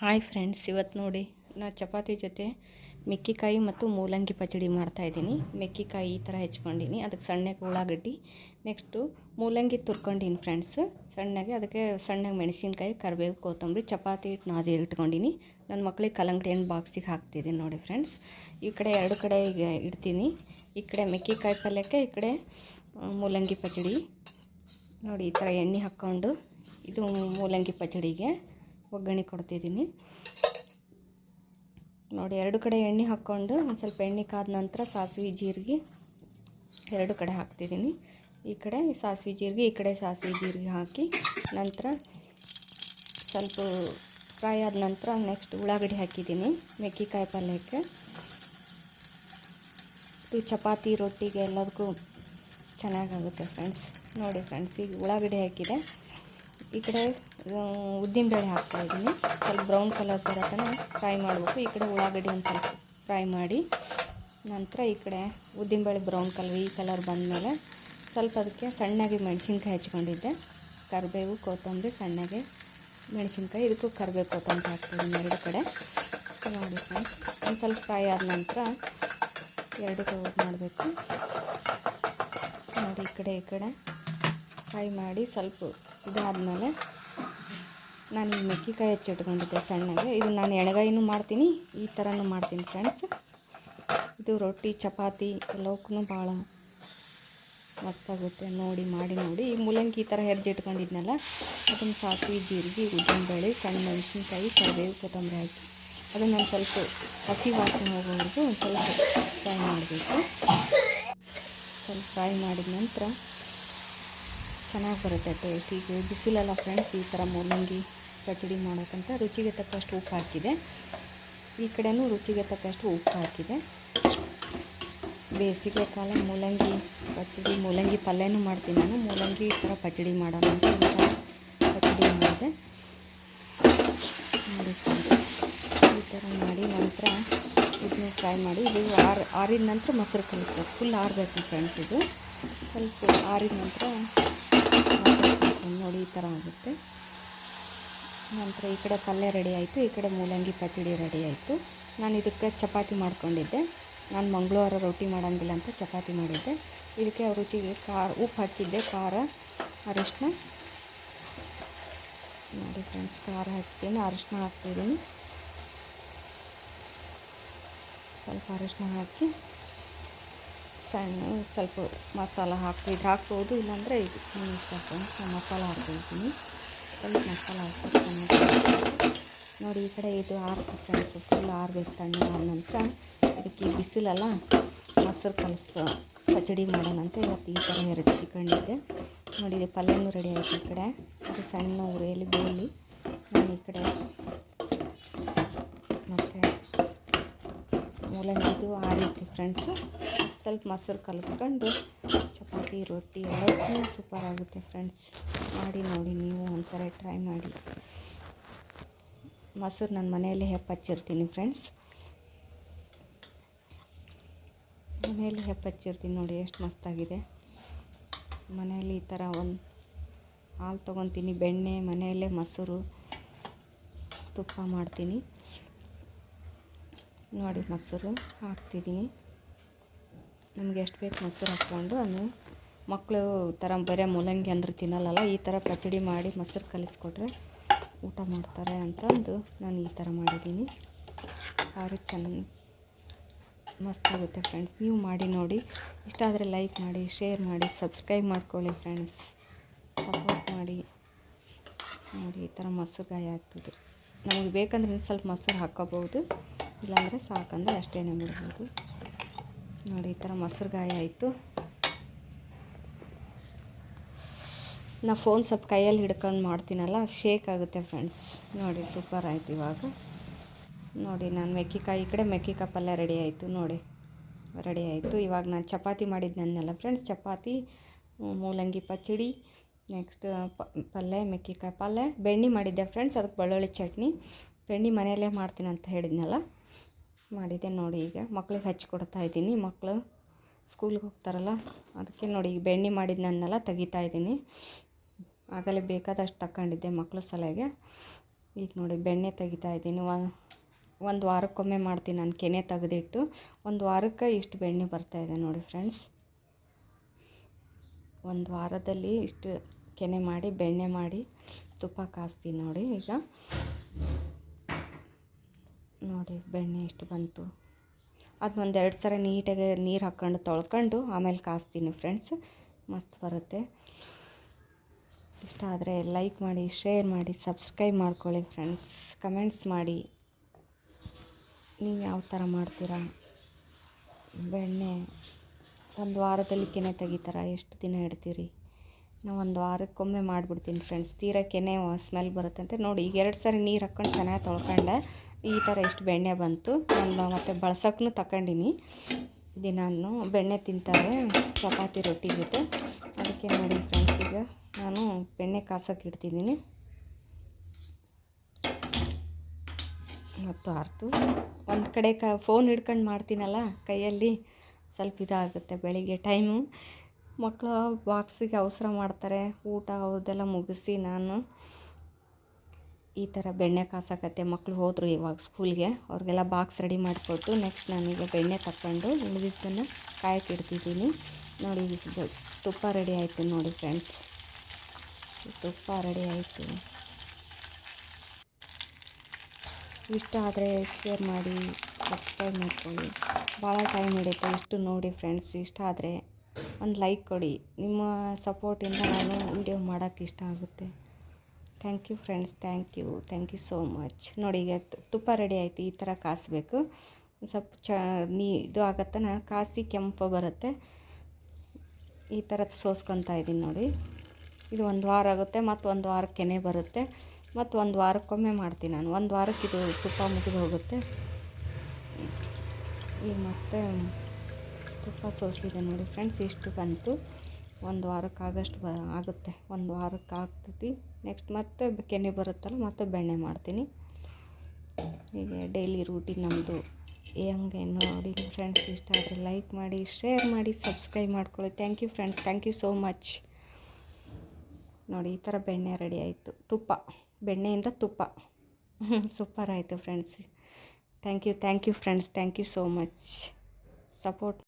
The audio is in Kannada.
ಹಾಯ್ ಫ್ರೆಂಡ್ಸ್ ಇವತ್ತು ನೋಡಿ ನಾ ಚಪಾತಿ ಜೊತೆ ಮೆಕ್ಕಿಕಾಯಿ ಮತ್ತು ಮೂಲಂಗಿ ಪಚಡಿ ಮಾಡ್ತಾಯಿದ್ದೀನಿ ಮೆಕ್ಕಿಕಾಯಿ ಈ ಥರ ಹೆಚ್ಕೊಂಡಿನಿ. ಅದಕ್ಕೆ ಸಣ್ಣಗೆ ಉಳ್ಳಾಗಡ್ಡಿ ನೆಕ್ಸ್ಟು ಮೂಲಂಗಿ ತುರ್ಕೊಂಡಿನಿ ಫ್ರೆಂಡ್ಸ್. ಸಣ್ಣಗೆ, ಅದಕ್ಕೆ ಸಣ್ಣಗೆ ಮೆಣಸಿನ್ಕಾಯಿ, ಕರಿಬೇವು, ಕೊತ್ತಂಬರಿ, ಚಪಾತಿ ಹಿಟ್ಟು ನಾದಿ ಇಟ್ಕೊಂಡಿನಿ. ನನ್ನ ಮಕ್ಳಿಗೆ ಕಲಂಗಡಿ ಹಣ್ಣು ಬಾಕ್ಸಿಗೆ ಹಾಕ್ತಿದ್ದೀನಿ ನೋಡಿ ಫ್ರೆಂಡ್ಸ್. ಈ ಕಡೆ ಎರಡು ಕಡೆ ಇಡ್ತೀನಿ. ಈ ಕಡೆ ಮೆಕ್ಕಿಕಾಯಿ ಪಲ್ಯಕ್ಕೆ, ಈ ಕಡೆ ಮೂಲಂಗಿ ಪಚಡಿ. ನೋಡಿ ಈ ಥರ ಎಣ್ಣೆ ಹಾಕ್ಕೊಂಡು, ಇದು ಮೂಲಂಗಿ ಪಚಡಿಗೆ. ಒಗ್ಗರಣೆ ಕೊಡ್ತಿದ್ದೀನಿ. ನೋಡಿ, ಎರಡು ಕಡೆ ಎಣ್ಣೆ ಹಾಕ್ಕೊಂಡು ಒಂದು ಸ್ವಲ್ಪ ಎಣ್ಣೆ ಕಾದ ನಂತರ ಸಾಸಿವೆ ಜೀರಿಗೆ ಎರಡು ಕಡೆ ಹಾಕ್ತಿದ್ದೀನಿ. ಈ ಕಡೆ ಸಾಸಿವೆ ಜೀರಿಗೆ, ಈ ಕಡೆ ಸಾಸಿವೆ ಜೀರಿಗೆ ಹಾಕಿ ನಂತರ ಸ್ವಲ್ಪ ಫ್ರೈ ಆದ ನಂತರ ನೆಕ್ಸ್ಟ್ ಉಳ್ಳಾಗಡ್ಡಿ ಹಾಕಿದ್ದೀನಿ, ಮೆಕ್ಕಿಕಾಯಿ ಪಲ್ಯಕ್ಕೆ. ಇದು ಚಪಾತಿ, ರೊಟ್ಟಿಗೆ ಎಲ್ಲದಕ್ಕೂ ಚೆನ್ನಾಗಾಗುತ್ತೆ ಫ್ರೆಂಡ್ಸ್. ನೋಡಿ ಫ್ರೆಂಡ್ಸ್, ಈಗ ಉಳ್ಳಾಗಡ್ಡಿ ಹಾಕಿದೆ. ಈ ಕಡೆ ಉದ್ದಿನಬೇಳೆ ಹಾಕ್ತಾಯಿದ್ದೀನಿ ಸ್ವಲ್ಪ ಬ್ರೌನ್ ಕಲರ್ ಥರ ತನಕ ಫ್ರೈ ಮಾಡಬೇಕು. ಈ ಕಡೆ ಉಳ್ಳಾಗಡ್ಡಿ ಒಂದು ಸ್ವಲ್ಪ ಫ್ರೈ ಮಾಡಿ, ನಂತರ ಈ ಕಡೆ ಉದ್ದಿನಬೇಳೆ ಬ್ರೌನ್ ಕಲರ್ ಈ ಕಲರ್ ಬಂದಮೇಲೆ ಸ್ವಲ್ಪ ಅದಕ್ಕೆ ಸಣ್ಣಗೆ ಮೆಣಸಿನ್ಕಾಯಿ ಹಚ್ಕೊಂಡಿದ್ದೆ. ಕರಿಬೇವು, ಕೊತ್ತಂಬರಿ, ಸಣ್ಣಗೆ ಮೆಣಸಿನ್ಕಾಯಿ, ಇದಕ್ಕೂ ಕರಿಬೇವು, ಕೊತ್ತಂಬರಿ ಹಾಕ್ತೀನಿ ಎರಡು ಕಡೆ. ನೋಡಿ ಒಂದು ಸ್ವಲ್ಪ ಫ್ರೈ ಆದ ನಂತರ ಎರಡು ಮಾಡಬೇಕು. ನೋಡಿ ಈ ಕಡೆ ಈ ಕಡೆ. ಫ್ರೈ ಮಾಡಿ ಸ್ವಲ್ಪ ಇದಾದಮೇಲೆ ನಾನು ಈ ಮೆಕ್ಕಿಕಾಯಿ ಹೆಚ್ಚಿಟ್ಕೊಂಡಿದ್ದೆ ಸಣ್ಣಗೆ. ಇದು ನಾನು ಎಣಗಾಯಿನೂ ಮಾಡ್ತೀನಿ, ಈ ಥರನೂ ಮಾಡ್ತೀನಿ ಫ್ರೆಂಡ್ಸ್. ಇದು ರೊಟ್ಟಿ, ಚಪಾತಿ ಎಲ್ಲವಕ್ಕೂ ಭಾಳ ಮಸ್ತಾಗುತ್ತೆ ನೋಡಿ, ಮಾಡಿ, ನೋಡಿ. ಈ ಮೂಲಂಗಿ ಈ ಥರ ಹೆರ್ಜಿಟ್ಕೊಂಡಿದ್ನಲ್ಲ ಅದನ್ನು ಸಾಸಿವೆ, ಜೀರಿಗೆ, ಉದ್ದಿನಬೇಳೆ, ಸಣ್ಣ ಮೆಣಸಿನ್ಕಾಯಿ, ಕರಿಬೇವು, ಕೊತ್ತಂಬರಿ ಹಾಕಿ. ಅದನ್ನು ಒಂದು ಸ್ವಲ್ಪ ಹಸಿ ವಾಸನೆ ಹೋಗೋವರೆಗೂ ಒಂದು ಸ್ವಲ್ಪ ಫ್ರೈ ಮಾಡಬೇಕು. ಸ್ವಲ್ಪ ಫ್ರೈ ಮಾಡಿದ ನಂತರ ಚೆನ್ನಾಗಿ ಬರುತ್ತೆ ಟೇಸ್ಟ್ ಈಗ ಬಿಸಿಲಲ್ಲ ಫ್ರೆಂಡ್ಸ್ ಈ ಥರ ಮೂಲಂಗಿ ಪಚಡಿ ಮಾಡೋಕ್ಕಂತ ರುಚಿಗೆ ತಕ್ಕಷ್ಟು ಉಪ್ಪು ಹಾಕಿದೆ. ಈ ಕಡೆಯೂ ರುಚಿಗೆ ತಕ್ಕಷ್ಟು ಉಪ್ಪು ಹಾಕಿದೆ. ಬೇಸಿಗೆ ಕಾಲ, ಮೂಲಂಗಿ ಪಚಡಿ, ಮೂಲಂಗಿ ಪಲ್ಯನೂ ಮಾಡ್ತೀನಿ ನಾನು. ಮೂಲಂಗಿ ಈ ಥರ ಪಚಡಿ ಮಾಡೋಣ ಅಂತ ಈ ಥರ ಪಚಡಿ ಮಾಡಿದೆ. ಈ ಥರ ಮಾಡಿ ನಂತರ ಇದನ್ನ ಫ್ರೈ ಮಾಡಿ. ಇದು ಆರ್, ಆರಿದ ನಂತರ ಮೊಸರು ಕಲಿಸ್ಬೇಕು. ಫುಲ್ ಆರಬೇಕು ಫ್ರೆಂಡ್ಸ್ ಇದು. ಸ್ವಲ್ಪ ಆರಿದ ನಂತರ ನೋಡಿ, ಈ ಥರ ಆಗುತ್ತೆ. ನಂತರ ಈ ಕಡೆ ಪಲ್ಯ ರೆಡಿ ಆಯಿತು, ಈ ಕಡೆ ಮೂಲಂಗಿ ಪಚಡಿ ರೆಡಿ ಆಯಿತು. ನಾನು ಇದಕ್ಕೆ ಚಪಾತಿ ಮಾಡ್ಕೊಂಡಿದ್ದೆ. ನಾನು ಮಂಗಳವಾರ ರೊಟ್ಟಿ ಮಾಡೋಂಗಿಲ್ಲ ಅಂತ ಚಪಾತಿ ಮಾಡಿದ್ದೆ. ಇದಕ್ಕೆ ರುಚಿಗೆ ಖಾರ, ಉಪ್ಪು ಹಾಕಿದ್ದೆ, ಖಾರ ಅರಿಶಿನ ನೋಡಿ ಫ್ರೆಂಡ್ಸ್ ಖಾರ ಹಾಕ್ತೀನಿ ಅರಿಶಿನ ಹಾಕ್ತಿದ್ದೀನಿ. ಸ್ವಲ್ಪ ಅರಿಶಿನ ಹಾಕಿ ಸಣ್ಣ ಸ್ವಲ್ಪ ಮಸಾಲ ಹಾಕಿ ಇದು ಹಾಕ್ಬೋದು, ಇಲ್ಲಾಂದರೆ ಇದು ನಾನು ಮಸಾಲ ಹಾಕ್ಕೊಳ್ತೀನಿ. ಸ್ವಲ್ಪ ಮಸಾಲ ಹಾಕ್ಬೇಕು ನೋಡಿ, ಈ ಕಡೆ ಇದು ಆರ್ಬೇಕು ಫ್ರೆಂಡ್ಸ್ ಫುಲ್ ಆರ್ಬೇಕು ತಣ್ಣಗಾದ ನಂತರ ಇದಕ್ಕೆ ಬಿಸಿಲಲ್ಲ ಮೊಸರು ಕಲಸು, ಪಚಡಿ ಮಾಡೋಣ ಅಂತ ಇವತ್ತು ಈ ಥರ ಚಿಕಂಡಿದ್ದೆ ನೋಡಿ ಪಲ್ಯನೂ ರೆಡಿ ಆಯಿತು ಈ ಕಡೆ. ಅದು ಸಣ್ಣ ಉರಿಯಲ್ಲಿ ಬೇಲಿ ನಾನು ಈ ಕಡೆ ಮತ್ತು ಮೂಲಂಗಿದು ರೀತಿ ಫ್ರೆಂಡ್ಸು ಸ್ವಲ್ಪ ಮೊಸರು ಕಲಿಸ್ಕೊಂಡು ಚಪಾತಿ, ರೊಟ್ಟಿ ಎಲ್ಲದಕ್ಕೂ ಸೂಪರ್ ಆಗುತ್ತೆ ಫ್ರೆಂಡ್ಸ್ ಮಾಡಿ ನೋಡಿ ನೀವು ಒಂದ್ಸರಿ ಟ್ರೈ ಮಾಡಿ. ಮೊಸರು ನನ್ನ ಮನೆಯಲ್ಲಿ ಹೆಪ್ಪಚ್ಚಿರ್ತೀನಿ ಫ್ರೆಂಡ್ಸ್ ಮನೆಯಲ್ಲಿ ಹೆಪ್ಪಚ್ಚಿರ್ತೀನಿ ನೋಡಿ ಎಷ್ಟು ಮಸ್ತಾಗಿದೆ. ಮನೆಯಲ್ಲಿ ಈ ಥರ ಒಂದು ಹಾಲು ತೊಗೊತೀನಿ, ಬೆಣ್ಣೆ, ಮನೆಯಲ್ಲೇ ಮೊಸರು ತುಪ್ಪ ಮಾಡ್ತೀನಿ. ನೋಡಿ ಮೊಸರು ಹಾಕ್ತಿದ್ದೀನಿ ನಮ್ಗೆ ಎಷ್ಟು ಬೇಕು ಮೊಸರು ಹಾಕ್ಕೊಂಡು ಅದು ಮಕ್ಕಳು ಥರ ಬರೀ ಮೂಲಂಗಿ ಅಂದ್ರೆ ತಿನ್ನಲ್ಲಲ್ಲ, ಈ ಥರ ಪಚಡಿ ಮಾಡಿ ಮೊಸರು ಕಲಿಸ್ಕೊಟ್ರೆ ಊಟ ಮಾಡ್ತಾರೆ ಅಂತಂದು ನಾನು ಈ ಥರ ಮಾಡಿದ್ದೀನಿ. ಅವರು ಚೆನ್ನ ಮಸ್ತಾಗುತ್ತೆ ಫ್ರೆಂಡ್ಸ್ ನೀವು ಮಾಡಿ ನೋಡಿ. ಇಷ್ಟ ಆದರೆ ಲೈಕ್ ಮಾಡಿ ಶೇರ್ ಮಾಡಿ ಸಬ್ಸ್ಕ್ರೈಬ್ ಮಾಡ್ಕೊಳ್ಳಿ ಫ್ರೆಂಡ್ಸ್ ಸಪೋರ್ಟ್ ಮಾಡಿ. ನೋಡಿ ಈ ಥರ ಮೊಸರು ಗಾಯ ಆಗ್ತದೆ. ನಮಗೆ ಬೇಕಂದ್ರೆ ಸ್ವಲ್ಪ ಮೊಸರು ಹಾಕ್ಕೋಬೋದು. ಇಲ್ಲಾಂದರೆ ಸಾಕಂದರೆ ಅಷ್ಟೇ ಬಿಡ್ಬೋದು ನೋಡಿ, ಈ ಥರ ಮೊಸರು ಗಾಯ ಆಯಿತು. ನಾ ಫೋನ್ ಸ್ವಲ್ಪ ಕೈಯಲ್ಲಿ ಹಿಡ್ಕೊಂಡು ಮಾಡ್ತೀನಲ್ಲ ಶೇಕ್ ಆಗುತ್ತೆ ಫ್ರೆಂಡ್ಸ್ ನೋಡಿ ಸೂಪರ್ ಆಯಿತು ಇವಾಗ. ನೋಡಿ, ನಾನು ಮೆಕ್ಕಿಕಾಯಿ ಈ ಕಡೆ ಮೆಕ್ಕಿಕಾಯಿ ಪಲ್ಯ ರೆಡಿ ಆಯಿತು, ನೋಡಿ. ರೆಡಿ ಆಯಿತು. ಇವಾಗ ನಾನು ಚಪಾತಿ ಮಾಡಿದ್ನಲ್ಲ ಫ್ರೆಂಡ್ಸ್ ಚಪಾತಿ, ಮೂಲಂಗಿ ಪಚಡಿ ನೆಕ್ಸ್ಟ್ ಪಲ್ಯ ಮೆಕ್ಕಿಕಾಯಿ ಪಲ್ಯ ಬೆಣ್ಣೆ ಮಾಡಿದ್ದೆ ಫ್ರೆಂಡ್ಸ್ ಅದಕ್ಕೆ ಬೆಳ್ಳುಳ್ಳಿ ಚಟ್ನಿ. ಬೆಣ್ಣೆ ಮನೆಯಲ್ಲೇ ಮಾಡ್ತೀನಿ ಅಂತ ಹೇಳಿದ್ನಲ್ಲ. ಮಾಡಿದ್ದೆ ನೋಡಿ ಈಗ. ಮಕ್ಳಿಗೆ ಹಚ್ಕೊಡ್ತಾ ಇದ್ದೀನಿ. ಮಕ್ಕಳು ಸ್ಕೂಲ್ಗೆ ಹೋಗ್ತಾರಲ್ಲ, ಅದಕ್ಕೆ ನೋಡಿ ಈಗ ಬೆಣ್ಣೆ ಮಾಡಿದ್ನನ್ನೆಲ್ಲ ತೆಗಿತಾ ಇದ್ದೀನಿ. ಆಗಲೇ ಬೇಕಾದಷ್ಟು ತಗೊಂಡಿದ್ದೆ ಮಕ್ಕಳ ಸಲಹೆಗೆ. ಈಗ ನೋಡಿ ಬೆಣ್ಣೆ ತೆಗಿತಾ ಇದ್ದೀನಿ. ಒಂದು ವಾರಕ್ಕೊಮ್ಮೆ ಮಾಡ್ತೀನಿ ನಾನು ಕೆನೆ ತೆಗೆದಿಟ್ಟು. ಒಂದು ವಾರಕ್ಕೆ ಇಷ್ಟು ಬೆಣ್ಣೆ ಬರ್ತಾಯಿದೆ ನೋಡಿ ಫ್ರೆಂಡ್ಸ್. ಒಂದು ವಾರದಲ್ಲಿ ಇಷ್ಟು ಕೆನೆ ಮಾಡಿ, ಬೆಣ್ಣೆ ಮಾಡಿ ತುಪ್ಪ ಕಾಸ್ತೀನಿ ನೋಡಿ ಈಗ. ನೋಡಿ, ಬೆಣ್ಣೆ ಎಷ್ಟು ಬಂತು. ಅದು ಒಂದೆರಡು ಸಲ ನೀಟಾಗಿ ನೀರು ಹಾಕ್ಕೊಂಡು ತೊಳ್ಕೊಂಡು ಆಮೇಲೆ ಕಾಸ್ತೀನಿ ಫ್ರೆಂಡ್ಸ್ ಮಸ್ತ್ ಬರುತ್ತೆ. ಇಷ್ಟ ಆದರೆ ಲೈಕ್ ಮಾಡಿ ಶೇರ್ ಮಾಡಿ ಸಬ್ಸ್ಕ್ರೈಬ್ ಮಾಡ್ಕೊಳ್ಳಿ ಫ್ರೆಂಡ್ಸ್ ಕಮೆಂಟ್ಸ್ ಮಾಡಿ. ನೀವು ಯಾವ ಥರ ಮಾಡ್ತೀರಾ? ಬೆಣ್ಣೆ ಒಂದು ವಾರದಲ್ಲಿ ಕೆನೆ ತೆಗಿತಾರ? ಎಷ್ಟು ದಿನ ಇಡ್ತೀರಿ? ನಾವು ಒಂದು ವಾರಕ್ಕೊಮ್ಮೆ ಮಾಡಿಬಿಡ್ತೀನಿ ಫ್ರೆಂಡ್ಸ್ ತೀರಾ ಸ್ಮೆಲ್ ಬರುತ್ತಂತೆ ನೋಡಿ, ಈಗ ಎರಡು ಸಾರಿ ನೀರು ಹಾಕ್ಕೊಂಡು ಚೆನ್ನಾಗಿ ತೊಳ್ಕೊಂಡೆ. ಈ ಥರ ಇಷ್ಟು ಬೆಣ್ಣೆ ಬಂತು. ನಾನು ಮತ್ತು ಬಳಸೋಕ್ಕೂ ತಗೊಂಡಿನಿ ದಿನಾನು ಬೆಣ್ಣೆ ತಿಂತಾರೆ, ಚಪಾತಿ ರೊಟ್ಟಿ ಜೊತೆ. ಅದಕ್ಕೆ ನೋಡಿ ಫ್ರೆಂಡ್ಸ್ ಈಗ ನಾನು ಬೆಣ್ಣೆ ಕಾಸೋಕೆ ಇಡ್ತಿದ್ದೀನಿ ಮತ್ತು ಆರ್ತು. ಒಂದು ಕಡೆ ಕ ಫೋನ್ ಹಿಡ್ಕೊಂಡು ಮಾಡ್ತೀನಲ್ಲ ಕೈಯಲ್ಲಿ. ಸ್ವಲ್ಪ ಇದಾಗುತ್ತೆ ಬೆಳಿಗ್ಗೆ ಟೈಮು ಮಕ್ಕಳು ಬಾಕ್ಸಿಗೆ ಅವಸರ ಮಾಡ್ತಾರೆ. ಊಟ ಅವ್ರದ್ದೆಲ್ಲ ಮುಗಿಸಿ ನಾನು ಈ ಥರ ಬೆಣ್ಣೆ ಕಾಸಕತ್ತೆ. ಮಕ್ಕಳು ಹೋದರು ಇವಾಗ ಸ್ಕೂಲ್ಗೆ. ಅವ್ರಿಗೆಲ್ಲ ಬಾಕ್ಸ್ ರೆಡಿ ಮಾಡಿಕೊಟ್ಟು ನೆಕ್ಸ್ಟ್ ನಾನೀಗ ಬೆಣ್ಣೆ ತಕ್ಕೊಂಡು ಉಳಿದಿದ್ದನ್ನು ಕಾಯಕ್ಕೆ ಇಡ್ತಿದ್ದೀನಿ. ನೋಡಿ ತುಪ್ಪ ರೆಡಿ ಆಯಿತು ನೋಡಿ ಫ್ರೆಂಡ್ಸ್. ತುಪ್ಪ ರೆಡಿ ಆಯಿತು. ಇಷ್ಟ ಆದರೆ ಶೇರ್ ಮಾಡಿ, ಸಬ್ಸ್ಕ್ರೈಬ್ ಮಾಡ್ಕೊಳ್ಳಿ. ಭಾಳ ಟೈಮ್ ಹಿಡಿಯುತ್ತೆ ಇಷ್ಟು ನೋಡಿ ಫ್ರೆಂಡ್ಸ್. ಇಷ್ಟ ಆದರೆ ಒಂದು ಲೈಕ್ ಕೊಡಿ. ನಿಮ್ಮ ಸಪೋರ್ಟಿಂದ ನಾನು ವಿಡಿಯೋ ಮಾಡೋಕ್ಕೆ ಇಷ್ಟ ಆಗುತ್ತೆ. Thank you friends thank you thank you so much ನೋಡಿ, ಈಗ ತುಪ್ಪ ರೆಡಿ ಆಯಿತು. ಈ ಥರ ಕಾಸಬೇಕು. ಸ್ವಲ್ಪ ಚ ನೀ ಇದು ಆಗತ್ತನ ಕಾಸಿ ಕೆಂಪು ಬರುತ್ತೆ. ಈ ಥರ ಸೋಸ್ಕೊತಾ ಇದ್ದೀನಿ ನೋಡಿ. ಇದು ಒಂದು ವಾರ ಆಗುತ್ತೆ. ಮತ್ತು ಒಂದು ವಾರಕ್ಕೆನೆ ಕೆನೆ ಬರುತ್ತೆ. ಮತ್ತು ಒಂದು ವಾರಕ್ಕೊಮ್ಮೆ ಮಾಡ್ತೀನಿ ನಾನು. ಒಂದು ವಾರಕ್ಕೆ ಇದು ತುಪ್ಪ ಮುಗಿದು ಹೋಗುತ್ತೆ. ಈಗ ಮತ್ತೆ ತುಪ್ಪ ಸೋಸಿದೆ ನೋಡಿ ಫ್ರೆಂಡ್ಸ್, ಇಷ್ಟು ಬಂತು. ಒಂದು ವಾರಕ್ಕೆ ಆಗಷ್ಟು ಬ ಆಗುತ್ತೆ. ಒಂದು ವಾರಕ್ಕೆ ಆಗ್ತೈತಿ. ನೆಕ್ಸ್ಟ್ ಮತ್ತೆ ಕೆನೆ ಬರುತ್ತಲ್ಲ, ಮತ್ತೆ ಬೆಣ್ಣೆ ಮಾಡ್ತೀನಿ. ಹೀಗೆ ಡೈಲಿ ರೂಟೀನ್ ನಮ್ಮದು ಹೆಂಗೆ ನೋಡಿ ಫ್ರೆಂಡ್ಸ್ ಇಷ್ಟ ಆದರೆ ಲೈಕ್ ಮಾಡಿ ಶೇರ್ ಮಾಡಿ ಸಬ್ಸ್ಕ್ರೈಬ್ ಮಾಡ್ಕೊಳ್ಳಿ. Thank you friends thank you so much ನೋಡಿ, ಈ ಥರ ಬೆಣ್ಣೆ ರೆಡಿ ಆಯಿತು. ತುಪ್ಪ, ಬೆಣ್ಣೆಯಿಂದ ತುಪ್ಪ. ಸೂಪರ್ ಆಯಿತು friends thank you thank you friends thank you so much support